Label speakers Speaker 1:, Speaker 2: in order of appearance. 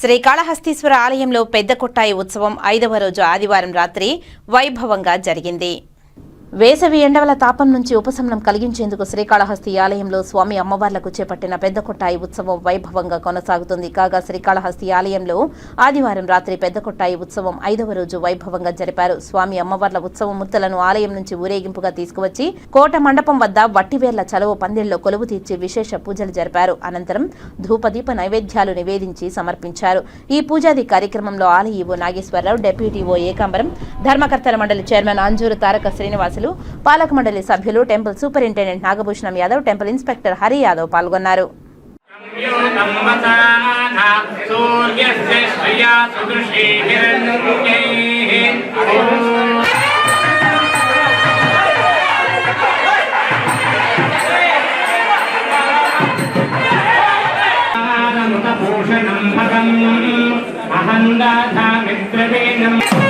Speaker 1: శ్రీకాళహస్తీశ్వర ఆలయంలో పెద్ద కొట్టాయి ఉత్సవం ఐదవ రోజు ఆదివారం రాత్రి వైభవంగా జరిగింది. వేసవి ఎండవల తాపం నుంచి ఉపశమనం కలిగించేందుకు శ్రీకాళహస్తి ఆలయంలో స్వామి అమ్మవార్లకు చేపట్టిన పెద్ద కొట్టాయి ఉత్సవం వైభవంగా కొనసాగుతుంది. కాగా శ్రీకాళహస్తి ఆలయంలో ఆదివారం రాత్రి పెద్ద కొట్టాయి ఉత్సవం ఐదవ రోజు వైభవంగా జరిపారు. స్వామి అమ్మవార్ల ఉత్సవం ముత్తలను ఆలయం నుంచి ఊరేగింపుగా తీసుకువచ్చి కోట మండపం వద్ద వట్టివేర్ల చలవ పందిళ్ళలో కొలువు తీర్చి విశేష పూజలు జరిపారు. అనంతరం ధూపదీప నైవేద్యాలు నివేదించి సమర్పించారు. ఈ పూజాది కార్యక్రమంలో ఆలయ EO Nageswararao deputy EO Ekambaram ధర్మకర్తల మండలి చైర్మన్ అంజూరు తారక శ్రీనివాసులు పాలక మండలి సభ్యులు temple superintendent Nagabhushanam Yadav temple inspector Hari Yadav పాల్గొన్నారు.
Speaker 2: సంవత్సరాన